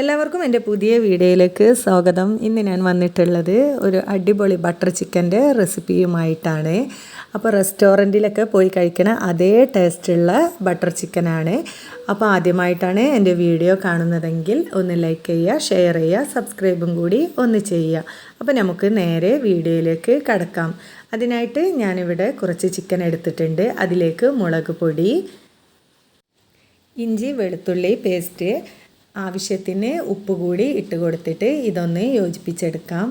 എല്ലാവർക്കും എന്റെ പുതിയ വീഡിയോയിലേക്ക് സ്വാഗതം. ഇന്ന് ഞാൻ വന്നിട്ടുള്ളത് ഒരു അടിപൊളി ബട്ടർ ചിക്കന്റെ റെസിപ്പിയുമായിട്ടാണ്. അപ്പോൾ റെസ്റ്റോറന്റിലൊക്കെ പോയി കഴിക്കണ അതേ ടേസ്റ്റുള്ള ബട്ടർ ചിക്കനാണ്. അപ്പോൾ ആദ്യമായിട്ടാണ് എന്റെ വീഡിയോ കാണുന്നതെങ്കിൽ ഒന്ന് ലൈക്ക് ചെയ്യുക ഷെയർ ചെയ്യുക സബ്സ്ക്രൈബും കൂടി ഒന്ന് ചെയ്യുക. അപ്പോൾ നമുക്ക് നേരെ വീഡിയോയിലേക്ക് കടക്കാം. അതിനായിട്ട് ഞാനിവിടെ കുറച്ച് ചിക്കൻ എടുത്തിട്ടുണ്ട്. അതിലേക്ക് മുളക് പൊടി ഇഞ്ചി വെളുത്തുള്ളി പേസ്റ്റ് ആവശ്യത്തിന് ഉപ്പ് കൂടി ഇട്ട് കൊടുത്തിട്ട് ഇതൊന്ന് യോജിപ്പിച്ചെടുക്കാം.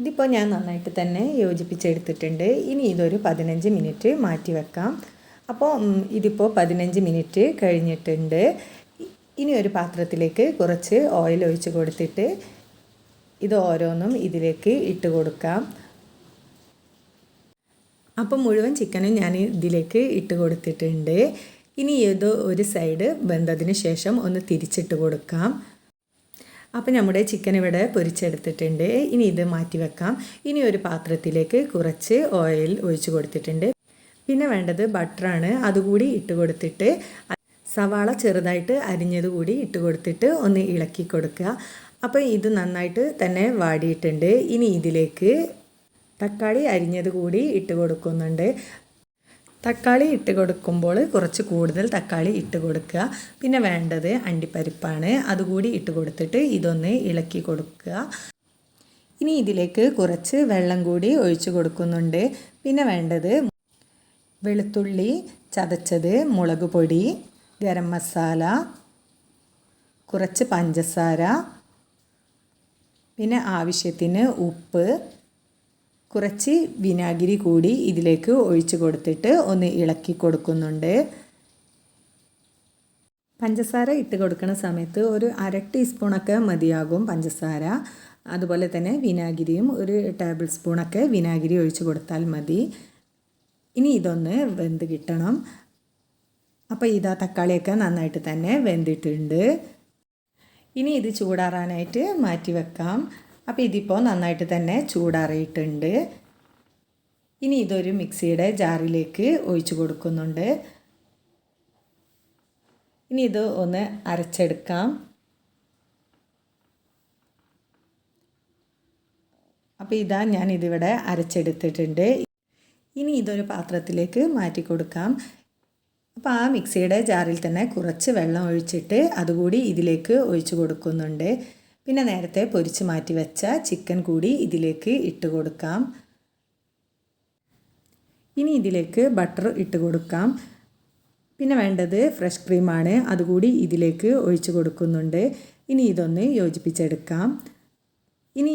ഇതിപ്പോൾ ഞാൻ നന്നായിട്ട് തന്നെ യോജിപ്പിച്ചെടുത്തിട്ടുണ്ട്. ഇനി ഇതൊരു പതിനഞ്ച് മിനിറ്റ് മാറ്റി വെക്കാം. അപ്പോൾ ഇതിപ്പോൾ പതിനഞ്ച് മിനിറ്റ് കഴിഞ്ഞിട്ടുണ്ട്. ഇനി ഒരു പാത്രത്തിലേക്ക് കുറച്ച് ഓയിൽ ഒഴിച്ച് കൊടുത്തിട്ട് ഇത് ഓരോന്നും ഇതിലേക്ക് ഇട്ട് കൊടുക്കാം. അപ്പം മുഴുവൻ ചിക്കനും ഞാൻ ഇതിലേക്ക് ഇട്ട് കൊടുത്തിട്ടുണ്ട്. ഇനി ഏതോ ഒരു സൈഡ് വെന്തതിന് ശേഷം ഒന്ന് തിരിച്ചിട്ട് കൊടുക്കാം. അപ്പോൾ നമ്മുടെ ചിക്കൻ ഇവിടെ പൊരിച്ചെടുത്തിട്ടുണ്ട്. ഇനി ഇത് മാറ്റി വെക്കാം. ഇനി ഒരു പാത്രത്തിലേക്ക് കുറച്ച് ഓയിൽ ഒഴിച്ച് കൊടുത്തിട്ടുണ്ട്. പിന്നെ വേണ്ടത് ബട്ടറാണ് അതുകൂടി ഇട്ട് കൊടുത്തിട്ട് സവാള ചെറുതായിട്ട് അരിഞ്ഞത് കൂടി ഇട്ട് കൊടുത്തിട്ട് ഒന്ന് ഇളക്കി കൊടുക്കുക. അപ്പോൾ ഇത് നന്നായിട്ട് തന്നെ വാടിയിട്ടുണ്ട്. ഇനി ഇതിലേക്ക് തക്കാളി അരിഞ്ഞത് കൂടി ഇട്ട് കൊടുക്കുന്നുണ്ട്. തക്കാളി ഇട്ട് കൊടുക്കുമ്പോൾ കുറച്ച് കൂടുതൽ തക്കാളി ഇട്ട് കൊടുക്കുക. പിന്നെ വേണ്ടത് അണ്ടിപ്പരിപ്പാണ്. അതുകൂടി ഇട്ട് കൊടുത്തിട്ട് ഇതൊന്ന് ഇളക്കി കൊടുക്കുക. ഇനി ഇതിലേക്ക് കുറച്ച് വെള്ളം കൂടി ഒഴിച്ച് കൊടുക്കുന്നുണ്ട്. പിന്നെ വേണ്ടത് വെളുത്തുള്ളി ചതച്ചത് മുളക് പൊടി ഗരം മസാല കുറച്ച് പഞ്ചസാര പിന്നെ ആവശ്യത്തിന് ഉപ്പ് കുറച്ച് വിനാഗിരി കൂടി ഇതിലേക്ക് ഒഴിച്ചു കൊടുത്തിട്ട് ഒന്ന് ഇളക്കി കൊടുക്കുന്നുണ്ട്. പഞ്ചസാര ഇട്ട് കൊടുക്കുന്ന സമയത്ത് ഒരു അര ടീസ്പൂണൊക്കെ മതിയാകും പഞ്ചസാര. അതുപോലെ തന്നെ വിനാഗിരിയും ഒരു ടേബിൾ സ്പൂണൊക്കെ വിനാഗിരി ഒഴിച്ചു കൊടുത്താൽ മതി. ഇനി ഇതൊന്ന് വെന്ത് കിട്ടണം. അപ്പോൾ ഇതാ തക്കാളിയൊക്കെ നന്നായിട്ട് തന്നെ വെന്തിട്ടുണ്ട്. ഇനി ഇത് ചൂടാറാനായിട്ട് മാറ്റി വെക്കാം. അപ്പോൾ ഇതിപ്പോൾ നന്നായിട്ട് തന്നെ ചൂടാറിയിട്ടുണ്ട്. ഇനി ഇതൊരു മിക്സിയുടെ ജാറിലേക്ക് ഒഴിച്ചു കൊടുക്കുന്നുണ്ട്. ഇനി ഇത് ഒന്ന് അരച്ചെടുക്കാം. അപ്പോൾ ഇതാ ഞാൻ ഇതിവിടെ അരച്ചെടുത്തിട്ടുണ്ട്. ഇനി ഇതൊരു പാത്രത്തിലേക്ക് മാറ്റി കൊടുക്കാം. അപ്പോൾ ആ മിക്സിയുടെ ജാറിൽ തന്നെ കുറച്ച് വെള്ളം ഒഴിച്ചിട്ട് അതുകൂടി ഇതിലേക്ക് ഒഴിച്ചു കൊടുക്കുന്നുണ്ട്. പിന്നെ നേരത്തെ പൊരിച്ച് മാറ്റി വെച്ച ചിക്കൻ കൂടി ഇതിലേക്ക് ഇട്ട് കൊടുക്കാം. ഇനി ഇതിലേക്ക് ബട്ടർ ഇട്ട് കൊടുക്കാം. പിന്നെ വേണ്ടത് ഫ്രഷ് ക്രീമാണ്. അതുകൂടി ഇതിലേക്ക് ഒഴിച്ചു കൊടുക്കുന്നുണ്ട്. ഇനി ഇതൊന്ന് യോജിപ്പിച്ചെടുക്കാം. ഇനി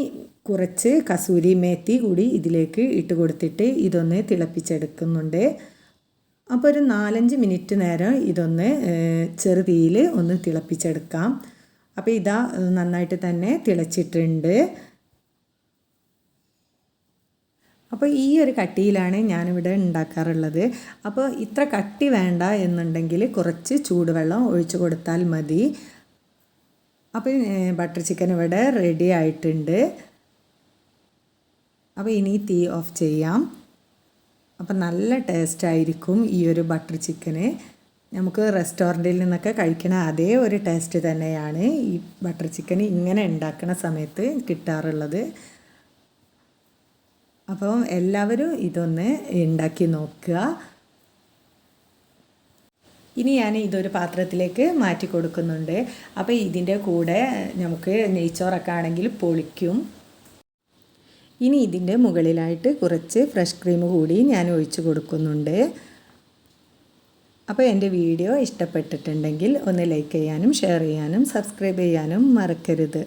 കുറച്ച് കസൂരി മേത്തി കൂടി ഇതിലേക്ക് ഇട്ട് കൊടുത്തിട്ട് ഇതൊന്ന് തിളപ്പിച്ചെടുക്കുന്നുണ്ട്. അപ്പോൾ ഒരു നാലഞ്ച് മിനിറ്റ് നേരം ഇതൊന്ന് ചെറുതീയിൽ ഒന്ന് തിളപ്പിച്ചെടുക്കാം. അപ്പോൾ ഇതാ നന്നായിട്ട് തന്നെ തിളച്ചിട്ടുണ്ട്. അപ്പോൾ ഈ ഒരു കട്ടിയിലാണ് ഞാനിവിടെ ഉണ്ടാക്കാറുള്ളത്. അപ്പോൾ ഇത്ര കട്ടി വേണ്ട എന്നുണ്ടെങ്കിൽ കുറച്ച് ചൂടുവെള്ളം ഒഴിച്ചു കൊടുത്താൽ മതി. അപ്പോൾ ബട്ടർ ചിക്കൻ ഇവിടെ റെഡി ആയിട്ടുണ്ട്. അപ്പോൾ ഇനി തീ ഓഫ് ചെയ്യാം. അപ്പോൾ നല്ല ടേസ്റ്റ് ആയിരിക്കും ഈ ഒരു ബട്ടർ ചിക്കന്. നമുക്ക് റെസ്റ്റോറന്റിൽ നിന്നൊക്കെ കഴിക്കണ അതേ ഒരു ടേസ്റ്റ് തന്നെയാണ് ഈ ബട്ടർ ചിക്കൻ ഇങ്ങനെ ഉണ്ടാക്കുന്ന സമയത്ത് കിട്ടാറുള്ളത്. അപ്പം എല്ലാവരും ഇതൊന്ന് ഉണ്ടാക്കി നോക്കുക. ഇനി ഞാൻ ഇതൊരു പാത്രത്തിലേക്ക് മാറ്റി കൊടുക്കുന്നുണ്ട്. അപ്പോൾ ഇതിന്റെ കൂടെ നമുക്ക് നെയ്ച്ചോറൊക്കെ ആണെങ്കിൽ പൊളിക്കും. ഇനി ഇതിന്റെ മുകളിലായിട്ട് കുറച്ച് ഫ്രഷ് ക്രീം കൂടി ഞാൻ ഒഴിച്ചു കൊടുക്കുന്നുണ്ട്. അപ്പോൾ എന്റെ വീഡിയോ ഇഷ്ടപ്പെട്ടിട്ടുണ്ടെങ്കിൽ ഒന്ന് ലൈക്ക് ചെയ്യാനും ഷെയർ ചെയ്യാനും സബ്സ്ക്രൈബ് ചെയ്യാനും മറക്കരുത്.